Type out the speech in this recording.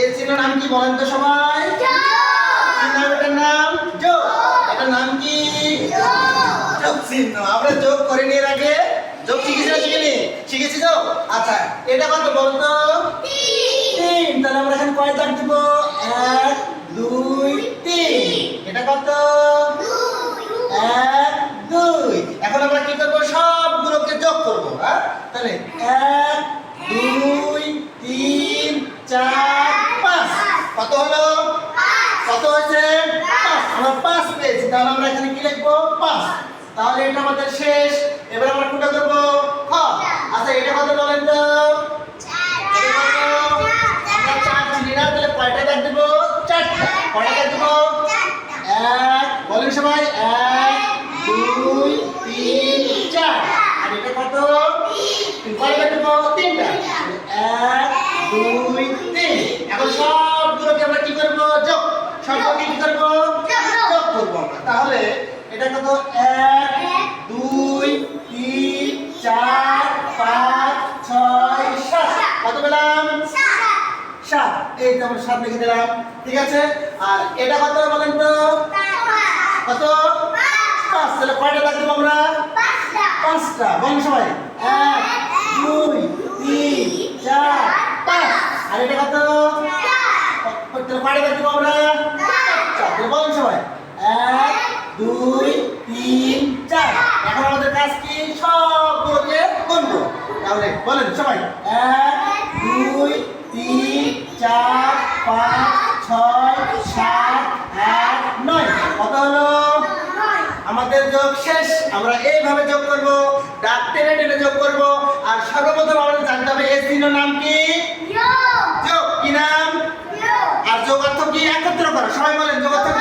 এর চিহ্ন নাম কি বলেন তো সবাই? নাম এটার নাম? যোগ এটার নাম কি? যোগ চিহ্ন। আমরা যোগ করিনি এর আগে। যোগ শিখেছি না শিখিনি? শিখেছি তো? আচ্ছা এটা কত বলতো? তিন। তাহলে আমরা এখানে কয় দাগ দিব? এক দুই তিন। এটা কত? এক দুই। এখন আমরা কি করব? সবগুলোকে যোগ করব হ্যাঁ? তাহলে এক দুই তিন চার পাঁচ কত হলো? কত হয়েছে? আমরা পাঁচ পেয়েছি। তাহলে আমরা এখানে কি লিখব? পাঁচ। তাহলে এটা আমাদের শেষ। এবার আমরা কোনটা করব খ। আচ্ছা এটা কত বলেন তো? কয়টা দাগ দেবো? চারটা। কয়টা দাগ দেবো? এক। বলেন সবাই। এক, দুই, তিন, চার। আর এটা কত? কয়টা দেবো তিনটা। এক, দুই তিন এখন সবগুলোকে আমরা কি করব যোগ কি করব যোগ করব আমরা। তাহলে এটা কত? এক দুই তিন চার পাঁচ ছয় সাত। কত পেলাম? সাত। এই তো আমরা সাত লিখে দিলাম। ঠিক আছে? আর এটা কত বলেন তো? কত? পাঁচ। তাহলে কয়টা দাগ দেবো আমরা? পাঁচটা। বলেন সবাই। এক দুই তিন চার পাঁচ। আর এটা কত? তাহলে কয়টা দাগ আমরা। চারটা বলেন সবাই। এক, দুই, তিন, চার। এখন আমাদের কাজ কি? সবগুলোকে গুনবো। তাহলে বলেন সবাই। এক, দুই, তিন, চার, পাঁচ, ছয়, সাত, আট, নয়। কত হলো? আমাদের যোগ শেষ। আমরা এইভাবে যোগ করব। ডাক টেনে টেনে যোগ করব। আর সর্বপ্রথম আমাদের জানতে হবে এই চিহ্ন নাম কি যোগ কি নাম আর যোগ অর্থ কি একত্র করা সবাই বলেন জগৎ